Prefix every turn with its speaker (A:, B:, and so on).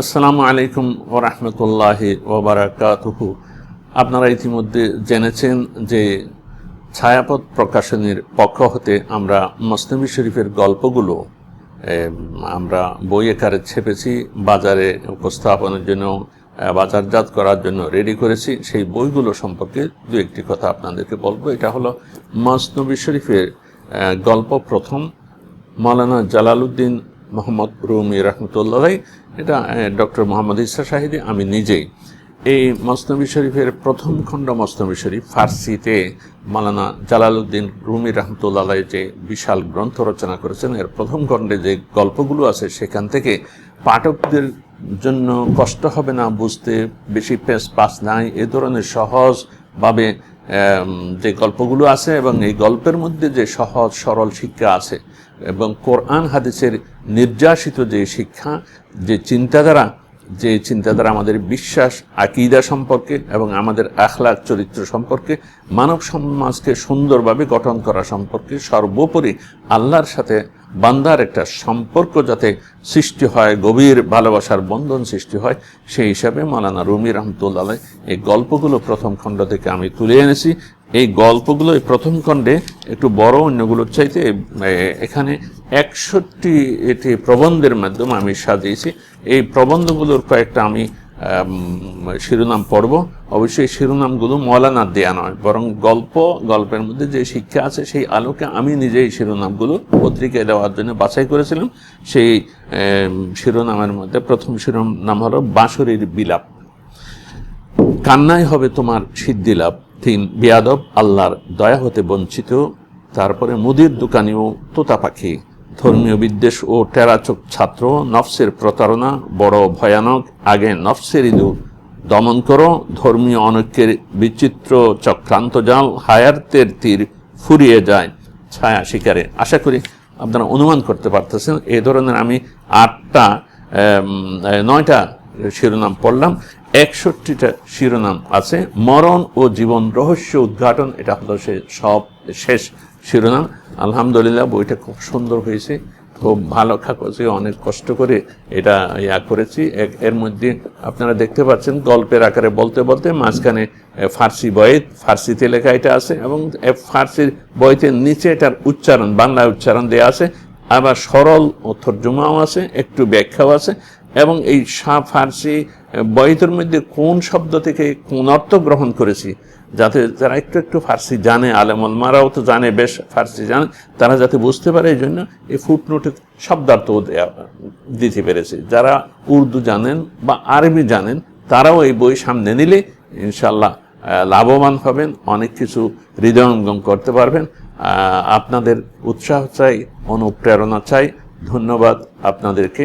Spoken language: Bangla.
A: আসসালামু আলাইকুম ওরহমতুল্লাহি ওবরাকাতুহু আপনারা ইতিমধ্যে জেনেছেন যে ছায়াপথ প্রকাশনীর পক্ষ হতে আমরা মসনবী শরীফের গল্পগুলো আমরা বই আকারে ছেপেছি, বাজারে উপস্থাপনের জন্য বাজারজাত করার জন্য রেডি করেছি। সেই বইগুলো সম্পর্কে দু একটি কথা আপনাদেরকে বলব। এটা হলো মসনবী শরীফের গল্প প্রথম, মাওলানা জালালউদ্দিন মোহাম্মদ রুমি রহমতুল্লাহ, এটা ডক্টর মোহাম্মদ ইসা শাহিদি, আমি নিজেই। এই মসনবী শরীফের প্রথম খণ্ড মসনবী শরীফ ফার্সিতে মাওলানা জালালউদ্দিন রুমি রহমতুল্লাহ যে বিশাল গ্রন্থ রচনা করেছেন, এর প্রথম খণ্ডে যে গল্পগুলো আছে সেখান থেকে পাঠকদের জন্য কষ্ট হবে না, বুঝতে বেশি পেস পাস নাই, এ ধরনের সহজভাবে যে গল্পগুলো আছে এবং এই গল্পের মধ্যে যে সহজ, সরল শিক্ষা আছে এবং কোরআন হাদিসের নির্যাসিত যে শিক্ষা, যে চিন্তাধারা যে চিন্তাধারা আমাদের বিশ্বাস, আকিদা সম্পর্কে এবং আমাদের আখলাক চরিত্র সম্পর্কে, মানব সমাজকে সুন্দরভাবে গঠন করা সম্পর্কে সর্বোপরি আল্লাহর সাথে বান্দার একটা সম্পর্ক যাতে সৃষ্টি হয় গভীর ভালোবাসার বন্ধন সৃষ্টি হয় সেই হিসাবে মালানা রুমি রহমতুল্লাহ এই গল্পগুলো প্রথম খণ্ড থেকে আমি তুলে এনেছি। এই গল্পগুলো এই প্রথম খণ্ডে একটু বড় অন্যগুলোর চাইতে এখানে একষট্টি এটি প্রবন্ধের মাধ্যমে আমি সাজিয়েছি। এই প্রবন্ধগুলোর কয়েকটা আমি আম, শিরোনাম পড়ব অবশ্যই শিরোনামগুলো মৌলানা দেয়া নয়, বরং গল্প, গল্পের মধ্যে যে শিক্ষা আছে, সেই আলোকে আমি নিজেই শিরোনামগুলো পত্রিকায় দেওয়ার জন্য বাছাই করেছিলাম। সেই শিরোনামের মধ্যে প্রথম শিরোনাম হলো বাঁশরীর বিলাপ। কান্নায় হবে তোমার সিদ্ধি লাভ তিন, বিয়াদব আল্লাহর দয়া হতে বঞ্চিত, তারপরে মুদির দোকানেও তোতা পাখি। ধর্মীয় বিদ্বেষ ও টেরাচক ছাত্র, নফসের প্রতারণা বড় ভয়ানক। আগে নফসের ইঁদুর দমন করো, ধর্মীয় অনৈক্যের বিচিত্র চক্রান্ত জাল হায়ার্তের তীর ফুরিয়ে যায়, ছায়া শিকারে। আশা করি আপনারা অনুমান করতে পারতেছেন এই ধরনের আমি আটটা নয়টা শিরোনাম পড়লাম। একষট্টিটা শিরোনাম আছে, মরণ ও জীবন রহস্য উদ্ঘাটন, এটা হলো সে সব শেষ শিরোনাম, আলহামদুলিল্লাহ বইটা খুব সুন্দর হয়েছে, খুব ভালো কাগজে অনেক কষ্ট করে এটা ইয়া করেছি। এর মধ্যে আপনারা দেখতে পাচ্ছেন গল্পের আকারে বলতে বলতে মাঝখানে ফার্সি বইয়ে, ফার্সিতে লেখা এটা আছে এবং ফার্সির বইতে নিচে এটার উচ্চারণ বাংলা উচ্চারণ দেওয়া আছে। আবার সরল তর্জমাও আছে, একটু ব্যাখ্যাও আছে, এবং এই সা- ফার্সি বইতের মধ্যে কোন শব্দ থেকে কোন অর্থ গ্রহণ করেছি, যাতে যারা একটু একটু ফার্সি জানে আলেমল মারাও তো জানে, বেশ ফার্সি জানে, তারা যাতে বুঝতে পারে এই জন্য এই ফুটনোটে শব্দার্থ দিতে পেরেছে। যারা উর্দু জানেন বা আরবি জানেন, তারাও এই বই সামনে নিলে ইনশাল্লাহ লাভবান হবেন, অনেক কিছু হৃদয়ঙ্গম করতে পারবেন। আপনাদের উৎসাহ চাই অনুপ্রেরণা চাই। ধন্যবাদ আপনাদেরকে।